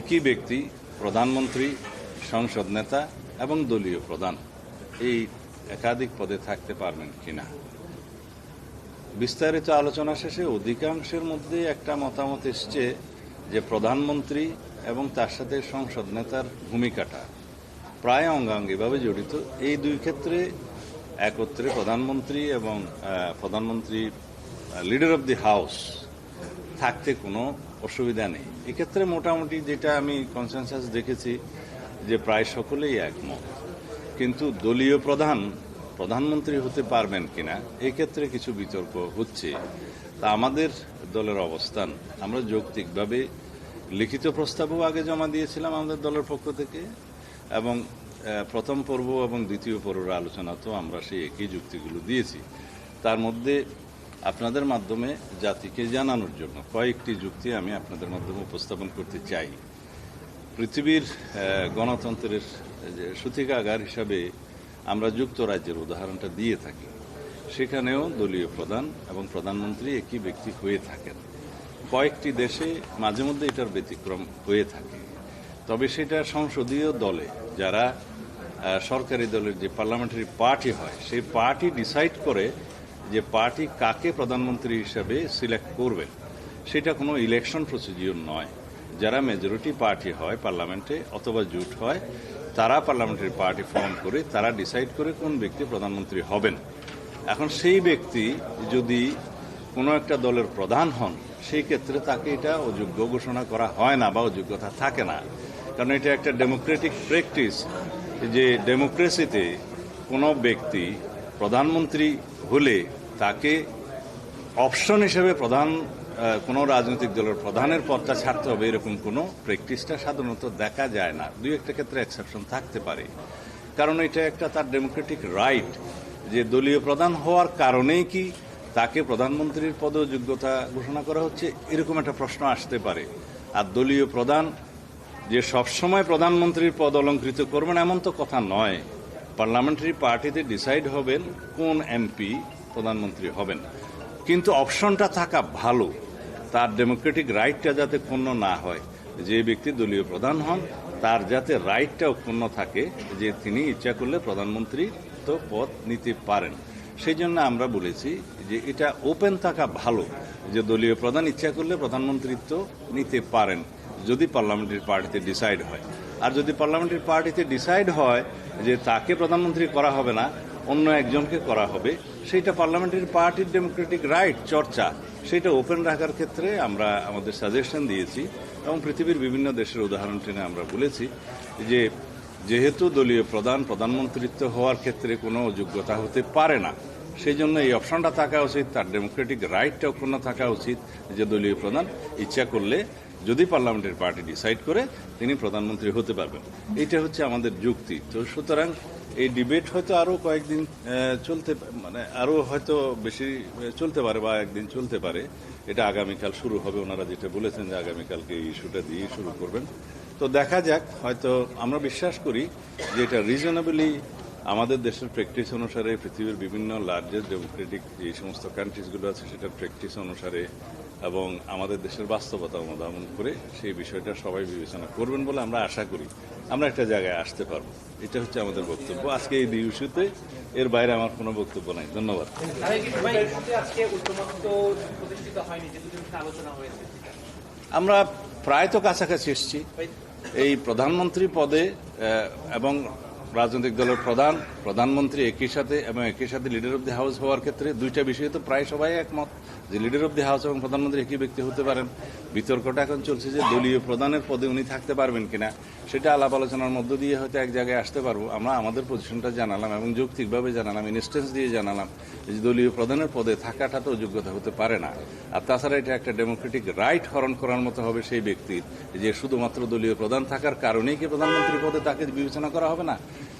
একই ব্যক্তি প্রধানমন্ত্রী, সংসদ নেতা এবং দলীয় প্রধান। এই একাধিক পদে থাকতে পারবেন কিনা? বিস্তারিত আলোচনা শেষে অধিকাংশের মধ্যে একটা মতামত এসছে যে প্রধানমন্ত্রী এবং তার সাথে সংসদ নেতার ভূমিকাটা প্রায় অঙ্গাঙ্গিভাবে জড়িত। এই দুই ক্ষেত্রে একত্রে প্রধানমন্ত্রী এবং প্রধানমন্ত্রী লিডার অব দি হাউস থাকতে কোনো অসুবিধা নেই। এক্ষেত্রে মোটামুটি যেটা আমি কনসেনসাস দেখেছি যে প্রায় সকলেই একমত। কিন্তু দলীয় প্রধান, প্রধানমন্ত্রী হতে পারবেন কিনা, এক্ষেত্রে কিছু বিতর্ক হচ্ছে। তা আমাদের দলের অবস্থান। আমরা যৌক্তিকভাবে লিখিত প্রস্তাবও আগে জমা দিয়েছিলাম আমাদের দলের পক্ষ থেকে এবং প্রথম পর্ব এবং দ্বিতীয় পর্বের আলোচনাতেও আমরা সেই একই যুক্তিগুলো দিয়েছি। তার মধ্যে আপনাদের মাধ্যমে জাতিকে জানানোর জন্য কয়েকটি যুক্তি আমি আপনাদের মাধ্যমে উপস্থাপন করতে চাই। পৃথিবীর গণতন্ত্রের যে সূতিকাগার হিসাবে আমরা যুক্তরাজ্যের উদাহরণটা দিয়ে থাকি। সেখানেও দলীয় প্রধান এবং প্রধানমন্ত্রী একই ব্যক্তি হয়ে থাকেন। কয়েকটি দেশে মাঝে মধ্যে এটার ব্যতিক্রম হয়ে থাকে। তবে সেটা সংসদীয় দলে যারা সরকারি দলের যে পার্লামেন্টারি পার্টি হয়, সেই পার্টি ডিসাইড করে যে পার্টি কাকে প্রধানমন্ত্রী হিসাবে সিলেক্ট করবেন, সেটা কোনো ইলেকশন প্রসিডিওর নয়। যারা মেজরিটি পার্টি হয় পার্লামেন্টে অথবা জুট হয়, তারা পার্লামেন্টারি পার্টি ফর্ম করে, তারা ডিসাইড করে কোন ব্যক্তি প্রধানমন্ত্রী হবেন। এখন সেই ব্যক্তি যদি কোনো একটা দলের প্রধান হন, সেই ক্ষেত্রে তাকে এটা অযোগ্য ঘোষণা করা হয় না বা অযোগ্যতা থাকে না। কারণ এটা একটা ডেমোক্রেটিক প্র্যাকটিস যে ডেমোক্রেসিতে কোনো ব্যক্তি প্রধানমন্ত্রী হলে তাকে অপশন হিসেবে প্রধান কোনো রাজনৈতিক দলের প্রধানের পদটা ছাড়তে হবে, এরকম কোনো প্র্যাকটিসটা সাধারণত দেখা যায় না। দুই একটা ক্ষেত্রে এক্সেপশন থাকতে পারে। কারণ এটা একটা তার ডেমোক্রেটিক রাইট যে দলীয় প্রধান হওয়ার কারণেই কি তাকে প্রধানমন্ত্রীর পদ যোগ্যতা ঘোষণা করা হচ্ছে, এরকম একটা প্রশ্ন আসতে পারে। আর দলীয় প্রধান যে সবসময় প্রধানমন্ত্রীর পদ অলঙ্কৃত করবেন, এমন তো কথা নয়। পার্লামেন্টারি পার্টিতে ডিসাইড হবেন কোন এমপি প্রধানমন্ত্রী হবেন। কিন্তু অপশনটা থাকা ভালো। তার ডেমোক্রেটিক রাইটটা যাতে ক্ষুণ্ণ না হয়। যে ব্যক্তি দলীয় প্রধান হন, তার যাতে রাইটটাও ক্ষুণ্ণ থাকে, যে তিনি ইচ্ছা করলে প্রধানমন্ত্রী তো পদ নিতে পারেন। সেই জন্য আমরা বলেছি যে এটা ওপেন থাকা ভালো। যে দলীয় প্রধান ইচ্ছা করলে প্রধানমন্ত্রিত্ব নিতে পারেন, যদি পার্লামেন্টারি পার্টিতে ডিসাইড হয়। আর যদি পার্লামেন্টারি পার্টিতে ডিসাইড হয় যে তাকে প্রধানমন্ত্রী করা হবে না, অন্য একজনকে করা হবে, সেইটা পার্লামেন্টারি পার্টির ডেমোক্রেটিক রাইট চর্চা সেটা ওপেন রাখার ক্ষেত্রে আমরা আমাদের সাজেশন দিয়েছি এবং পৃথিবীর বিভিন্ন দেশের উদাহরণ টেনে আমরা বলেছি যে যেহেতু দলীয় প্রধান প্রধানমন্ত্রিত্ব হওয়ার ক্ষেত্রে কোনো যোগ্যতা হতে পারে না, সেই জন্য এই অপশনটা থাকা উচিত, তার ডেমোক্রেটিক রাইটটা অক্ষুণ্ণ থাকা উচিত যে দলীয় প্রধান ইচ্ছা করলে যদি পার্লামেন্টের পার্টি ডিসাইড করে, তিনি প্রধানমন্ত্রী হতে পারবেন। এটা হচ্ছে আমাদের যুক্তি। তো সুতরাং এই ডিবেট হয়তো আরও কয়েকদিন চলতে মানে আরও হয়তো বেশি চলতে পারে বা একদিন চলতে পারে। এটা আগামীকাল শুরু হবে। ওনারা যেটা বলেছেন যে আগামীকালকে এই ইস্যুটা দিয়ে শুরু করবেন। তো দেখা যাক, হয়তো আমরা বিশ্বাস করি যে এটা রিজনেবলি আমাদের দেশের প্র্যাকটিস অনুসারে, পৃথিবীর বিভিন্ন লার্জেস্ট ডেমোক্রেটিক যে সমস্ত কান্ট্রিজগুলো আছে, সেটার প্র্যাকটিস অনুসারে এবং আমাদের দেশের বাস্তবতা অনুধাবন করে সেই বিষয়টা সবাই বিবেচনা করবেন বলে আমরা আশা করি। আমরা একটা জায়গায় আসতে পারব। এটা হচ্ছে আমাদের বক্তব্য। আজকে এই ইস্যুতে এর বাইরে আমার কোনো বক্তব্য নাই। ধন্যবাদ। আমরা প্রায় তো কাছাকাছি এসেছি। এই প্রধানমন্ত্রী পদে এবং রাজনৈতিক দলের প্রধান, প্রধানমন্ত্রী একই সাথে এবং একই সাথে লিডার অব দি হাউস হওয়ার ক্ষেত্রে দুইটা বিষয়ে তো প্রায় সবাই একমত। যে লিডার অব দি হাউস এবং প্রধানমন্ত্রী একই ব্যক্তি হতে পারেন। বিতর্কটা এখন চলছে যে দলীয় প্রধানের পদে উনি থাকতে পারবেন কিনা। সেটা আলাপ আলোচনার মধ্য দিয়ে হয়তো এক জায়গায় আসতে পারব। আমরা আমাদের পজিশনটা জানালাম এবং যৌক্তিকভাবে জানালাম ইনস্টেন্স দিয়ে জানালাম যে দলীয় প্রধানের পদে থাকাটা তো যোগ্যতা হতে পারে না। আর তাছাড়া এটা একটা ডেমোক্রেটিক রাইট হরণ করার মতো হবে সেই ব্যক্তির যে শুধুমাত্র দলীয় প্রধান থাকার কারণেই কি প্রধানমন্ত্রী পদে তাকে বিবেচনা করা হবে না?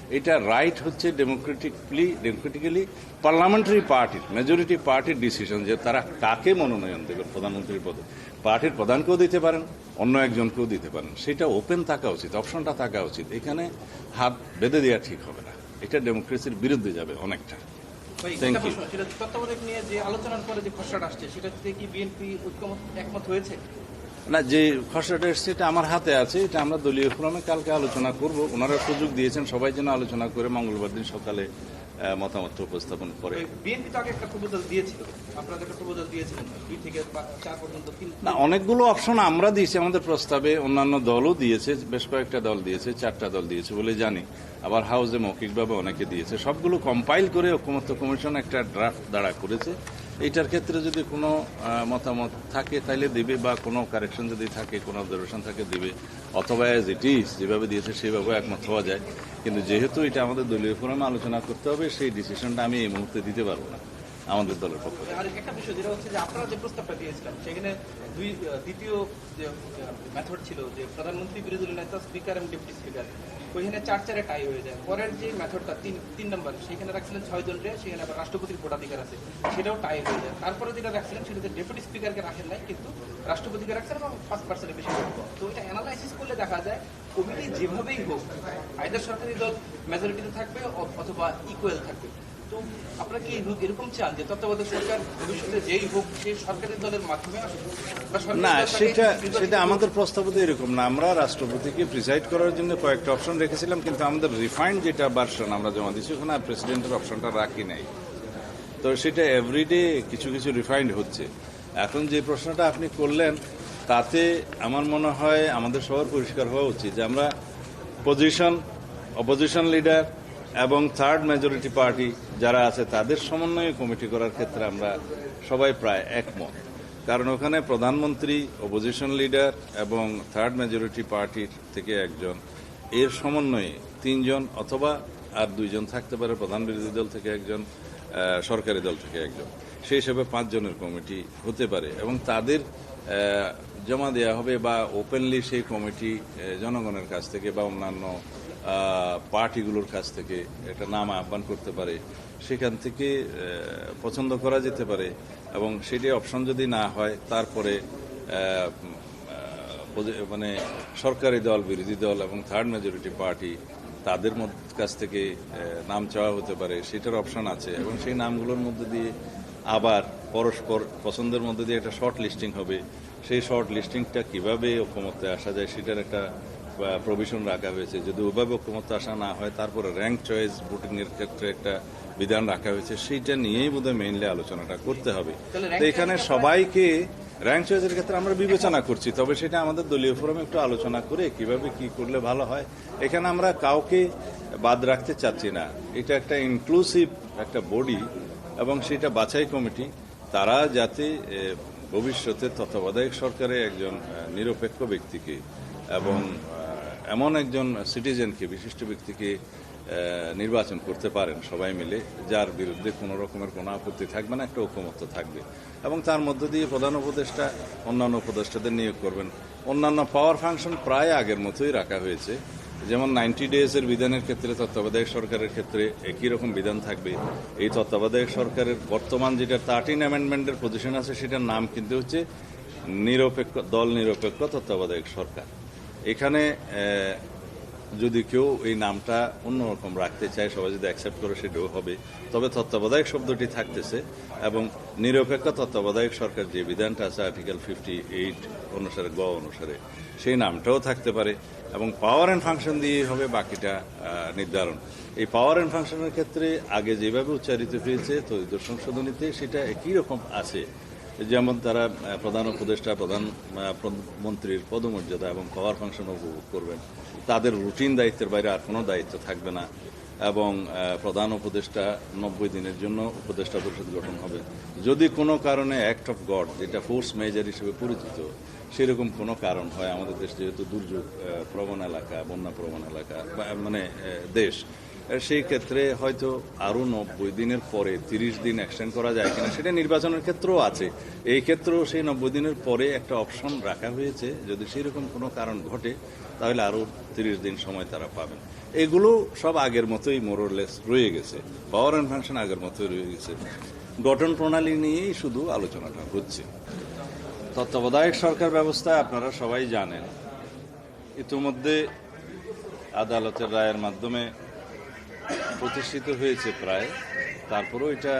এটা রাইট হচ্ছে ডেমোক্রেটিকলি ডেমোক্রেটিক্যালি পার্লামেন্টারি পার্টির মেজরিটি পার্টির ডিসিশন যে তারা কাকে মনোনয়ন দেবেন প্রধানমন্ত্রীর পদে। পার্টির প্রধানকেও দিতে পারেন, অন্য একজনকেও দিতে পারেন। সেটা ওপেন থাকা উচিত। অপশনটা থাকা উচিত। এখানে হাত বেঁধে দেওয়া ঠিক হবে না। এটা ডেমোক্রেসির বিরুদ্ধে যাবে অনেকটা। না যে খসড়াটা এসছে এটা আমার হাতে আছে এটা আমরা দলীয় ফোরামে কালকে আলোচনা করব। ওনারা সুযোগ দিয়েছেন সবাই যেন আলোচনা করে মঙ্গলবার দিন সকালে মতামত উপস্থাপন করে। না অনেকগুলো অপশন আমরা দিয়েছি আমাদের প্রস্তাবে। অন্যান্য দলও দিয়েছে বেশ কয়েকটা দল দিয়েছে চারটা দল দিয়েছে বলে জানি। আবার হাউসে মৌখিকভাবে অনেকে দিয়েছে। সবগুলো কম্পাইল করে ঐক্যমত্য কমিশন একটা ড্রাফট দাঁড়া করেছে। এটার ক্ষেত্রে যদি কোনো মতামত থাকে, তাইলে দিবে, বা কোনো কারেকশন যদি থাকে, কোনো অবজারভেশন থাকে, দিবে। অথবা অ্যাজ ইট ইজ যেভাবে দিয়েছে সেভাবে একমত হওয়া যায়। কিন্তু যেহেতু এটা আমাদের দলীয় ফোরামে আলোচনা করতে হবে, সেই ডিসিশনটা আমি এই মুহূর্তে দিতে পারব না, আমাদের দলের পক্ষ থেকে। একটা বিষয় যেটা হচ্ছে যে, আপনারা যে প্রস্তাবটা দিয়েছিলাম সেখানে দুই দ্বিতীয় যে মেথড ছিল যে, প্রধানমন্ত্রী বিরোধী নেতা স্পিকার এবং ডেপুটি স্পিকার ওইখানে চার চারে টাই হয়ে যায়। পরের যে মেথডটা তিন তিন নম্বর সেখানে রাখছিলেন ছয় জন রে, সেখানে আবার রাষ্ট্রপতির ভোটাধিকার আছে। সেটাও টাই হয়ে যায়। তারপরে যেটা রাখছিলেন সেটাতে ডেপুটি স্পিকারকে রাখেন নাই, কিন্তু রাষ্ট্রপতিকে রাখছেন এবং ফার্স্ট পার্সেন্টের বেশি তো এটা অ্যানালাইসিস করলে দেখা যায় কমিটি যেভাবেই হোক আইদার সরকারি দল মেজরিটিতে থাকবে অথবা ইকুয়াল থাকবে। তো আপনারা কি এরকম- চান যে তত্ত্বাবধায়ক সরকার ভবিষ্যতে যেই হোক সেই সরকারি দলের মাধ্যমে না সেটা সেটা আমাদের প্রস্তাবতে এরকম না। আমরা রাষ্ট্রপতিকে প্রিসাইড করার জন্য কয়েকটা অপশন রেখেছিলাম কিন্তু আমাদের রিফাইন্ড যেটা ভার্সন আমরা জমা দিচ্ছি ওখানে প্রেসিডেন্টের অপশনটা রাখি নাই। তো সেটা এভরিডে কিছু কিছু রিফাইন্ড হচ্ছে। এখন যে প্রশ্নটা আপনি করলেন তাতে আমার মনে হয় আমাদের সবার পরিষ্কার হওয়া উচিত যে আমরা পজিশন অপোজিশন লিডার এবং থার্ড মেজরিটি পার্টি যারা আছে, তাদের সমন্বয়ে কমিটি করার ক্ষেত্রে আমরা সবাই প্রায় একমত। কারণ ওখানে প্রধানমন্ত্রী অপোজিশন লিডার এবং থার্ড মেজরিটি পার্টির থেকে একজন। এর সমন্বয়ে তিনজন অথবা আর দুইজন থাকতে পারে, প্রধান বিরোধী দল থেকে একজন সরকারি দল থেকে একজন। সেই হিসেবে পাঁচজনের কমিটি হতে পারে এবং তাদের জমা দেওয়া হবে বা ওপেনলি সেই কমিটি জনগণের কাছ থেকে বা অন্যান্য পার্টিগুলোর কাছ থেকে একটা নাম আহ্বান করতে পারে, সেখান থেকে পছন্দ করা যেতে পারে এবং সেটি অপশন যদি না হয়, তারপরে মানে সরকারি দল, বিরোধী দল এবং থার্ড মেজরিটি পার্টি তাদের কাছ থেকে নাম চাওয়া হতে পারে, সেটার অপশন আছে এবং সেই নামগুলোর মধ্যে দিয়ে আবার পরস্পর পছন্দের মধ্যে দিয়ে একটা শর্ট লিস্টিং হবে। সেই শর্ট লিস্টিংটা কীভাবে ঐক্যমত্যে আসা যায়, সেটার একটা প্রভিশন রাখা হয়েছে। যদি ওইভাবে ক্ষমতা আসা না হয় তারপরে র্যাঙ্ক চয়েস ভোটিং এর ক্ষেত্রে একটা বিধান রাখা হয়েছে। সেইটা নিয়েই বোধহয় মেইনলি আলোচনাটা করতে হবে। তো এখানে সবাইকে র্যাঙ্ক চয়েসের ক্ষেত্রে আমরা বিবেচনা করছি তবে সেটা আমাদের দলীয় ফোরামে একটু আলোচনা করে কীভাবে কি করলে ভালো হয়। এখানে আমরা কাউকে বাদ রাখতে চাচ্ছি না। এটা একটা ইনক্লুসিভ একটা বডি এবং সেটা বাছাই কমিটি। তারা যাতে ভবিষ্যতে তত্ত্বাবধায়ক সরকারে একজন নিরপেক্ষ ব্যক্তিকে এবং এমন একজন সিটিজেনকে বিশিষ্ট ব্যক্তিকে নির্বাচন করতে পারেন সবাই মিলে, যার বিরুদ্ধে কোনো রকমের কোনো আপত্তি থাকবে না, একটা ঐকমত্য থাকবে। এবং তার মধ্য দিয়ে প্রধান উপদেষ্টা, অন্যান্য উপদেষ্টাদের নিয়োগ করবেন। অন্যান্য পাওয়ার ফাংশন প্রায় আগের মতোই রাখা হয়েছে। যেমন নাইনটি ডেজ এর বিধানের ক্ষেত্রে, তত্ত্বাবধায়ক সরকারের ক্ষেত্রে একই রকম বিধান থাকবে। এই তত্ত্বাবধায়ক সরকারের বর্তমান যেটা থার্টিন অ্যামেন্ডমেন্টের পজিশন আছে, সেটার নাম কিন্তু হচ্ছে নিরপেক্ষ, দল নিরপেক্ষ তত্ত্বাবধায়ক সরকার। এখানে যদি কেউ এই নামটা অন্যরকম রাখতে চায়, সবাই যদি অ্যাকসেপ্ট করে সেটাও হবে। তবে তত্ত্বাবধায়ক শব্দটি থাকতেছে এবং নিরপেক্ষ তত্ত্বাবধায়ক সরকার যে বিধানটা আছে আর্টিকেল ফিফটি এইট অনুসারে, গ অনুসারে, সেই নামটাও থাকতে পারে এবং পাওয়ার অ্যান্ড ফাংশন দিয়ে হবে বাকিটা নির্ধারণ। এই পাওয়ার অ্যান্ড ফাংশনের ক্ষেত্রে আগে যেভাবে উচ্চারিত হয়েছে তৈরি সংশোধনীতে সেটা একই রকম আছে। যেমন তারা প্রধান উপদেষ্টা প্রধান আহ, মন্ত্রীর পদমর্যাদা এবং পাওয়ার ফাংশন উপভোগ করবেন। তাদের রুটিন দায়িত্বের বাইরে আর কোনো দায়িত্ব থাকবে না এবং প্রধান উপদেষ্টা নব্বই দিনের জন্য উপদেষ্টা পরিষদ গঠন হবে। যদি কোনো কারণে অ্যাক্ট অফ গড যেটা ফোর্স মেজর হিসেবে পরিচিত সেরকম কোনো কারণ হয় আমাদের দেশ যেহেতু দুর্যোগ প্রবণ এলাকা বন্যা প্রবণ এলাকা মানে দেশ সেই ক্ষেত্রে হয়তো আরও নব্বই দিনের পরে, তিরিশ দিন এক্সটেন্ড করা যায় কিনা সেটা নির্বাচনের ক্ষেত্রেও আছে। এই ক্ষেত্রেও সেই নব্বই দিনের পরে একটা অপশন রাখা হয়েছে। যদি সেরকম কোনো কারণ ঘটে, তাহলে আরও তিরিশ দিন সময় তারা পাবেন। এগুলো সব আগের মতোই মোরলেস রয়ে গেছে। পাওয়ার অ্যান্ড ফাংশন আগের মতোই রয়ে গেছে। গঠন প্রণালী নিয়েই শুধু আলোচনাটা হচ্ছে। তত্ত্বাবধায়ক সরকার ব্যবস্থা আপনারা সবাই জানেন। ইতিমধ্যে আদালতের রায়ের মাধ্যমে প্রতিষ্ঠিত হয়েছে প্রায়। তারপরেও এটা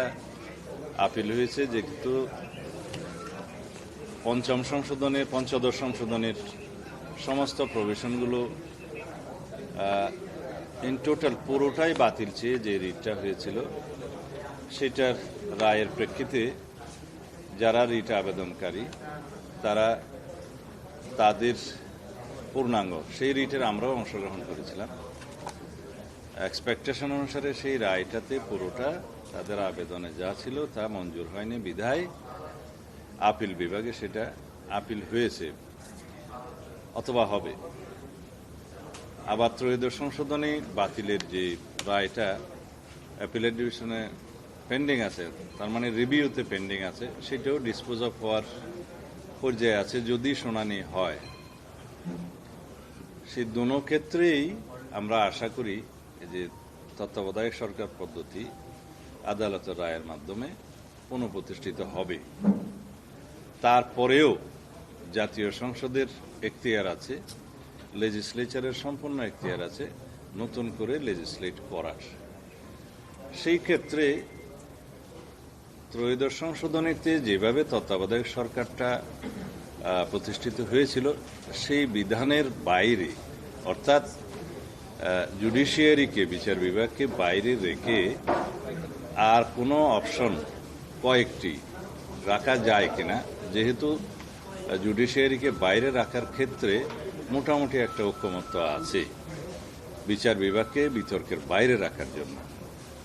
আপিল হয়েছে যেহেতু পঞ্চম সংশোধনে, পঞ্চদশ সংশোধনের সমস্ত প্রভিশনগুলো ইন টোটাল পুরোটাই বাতিল চেয়ে যে রিটটা হয়েছিল, সেটার রায়ের প্রেক্ষিতে যারা রিট আবেদনকারী, তারা তাদের পূর্ণাঙ্গ, সেই রিটের আমরাও অংশগ্রহণ করেছিলাম। এক্সপেকটেশন অনুসারে সেই রায়টাতে পুরোটা তাদের আবেদনে যা ছিল তা মঞ্জুর হয়নি। বিধায় আপিল বিভাগে সেটা আপিল হয়েছে, অথবা হবে। আবার ত্রয়োদশ সংশোধনী বাতিলের যে রায়টা অ্যাপিলেট ডিভিশনে পেন্ডিং আছে, তার মানে রিভিউতে পেন্ডিং আছে, সেটাও ডিসপোজ অফ হওয়ার পর্যায়ে আছে। যদি শুনানি হয় সেই দুনো ক্ষেত্রেই আমরা আশা করি যে তত্ত্বাবধায়ক সরকার পদ্ধতি আদালতের রায়ের মাধ্যমে পুনঃপ্রতিষ্ঠিত হবে। তারপরেও জাতীয় সংসদের এখতিয়ার আছে লেজিসলেচারের সম্পূর্ণ এখতিয়ার আছে নতুন করে লেজিসলেট করার। সেই ক্ষেত্রে ত্রয়োদশ সংশোধনীতে যেভাবে তত্ত্বাবধায়ক সরকারটা প্রতিষ্ঠিত হয়েছিল, সেই বিধানের বাইরে, অর্থাৎ জুডিশিয়ারিকে বিচার বিভাগকে বাইরে রেখে আর কোনো অপশন কয়েকটি রাখা যায় কিনা, যেহেতু জুডিশিয়ারিকে বাইরে রাখার ক্ষেত্রে মোটামুটি একটা ঐক্যমত্য আছে বিচার বিভাগকে বিতর্কের বাইরে রাখার জন্য।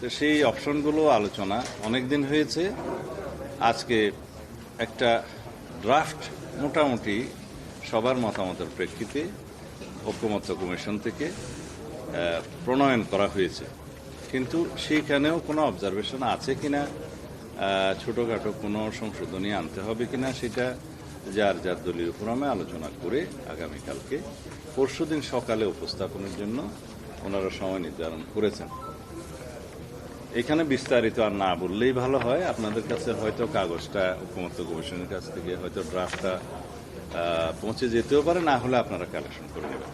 তো সেই অপশনগুলো আলোচনা অনেক দিন হয়েছে। আজকে একটা ড্রাফট মোটামুটি সবার মতামতের প্রেক্ষিতে ঐক্যমত্য কমিশন থেকে প্রণয়ন করা হয়েছে। কিন্তু সেইখানেও কোনো অবজারভেশন আছে কিনা ছোটখাটো কোনো সংশোধনী আনতে হবে কিনা, সেটা যার যার দলীয় ফোরামে আলোচনা করে আগামীকালকে, পরশুদিন সকালে উপস্থাপনের জন্য ওনারা সময় নির্ধারণ করেছেন। এখানে বিস্তারিত আর না বললেই ভালো হয়। আপনাদের কাছে হয়তো কাগজটা ঐক্যমত্য কমিশনের কাছ থেকে হয়তো ড্রাফটটা পৌঁছে যেতেও পারে, না হলে আপনারা কালেকশন করে নেবেন।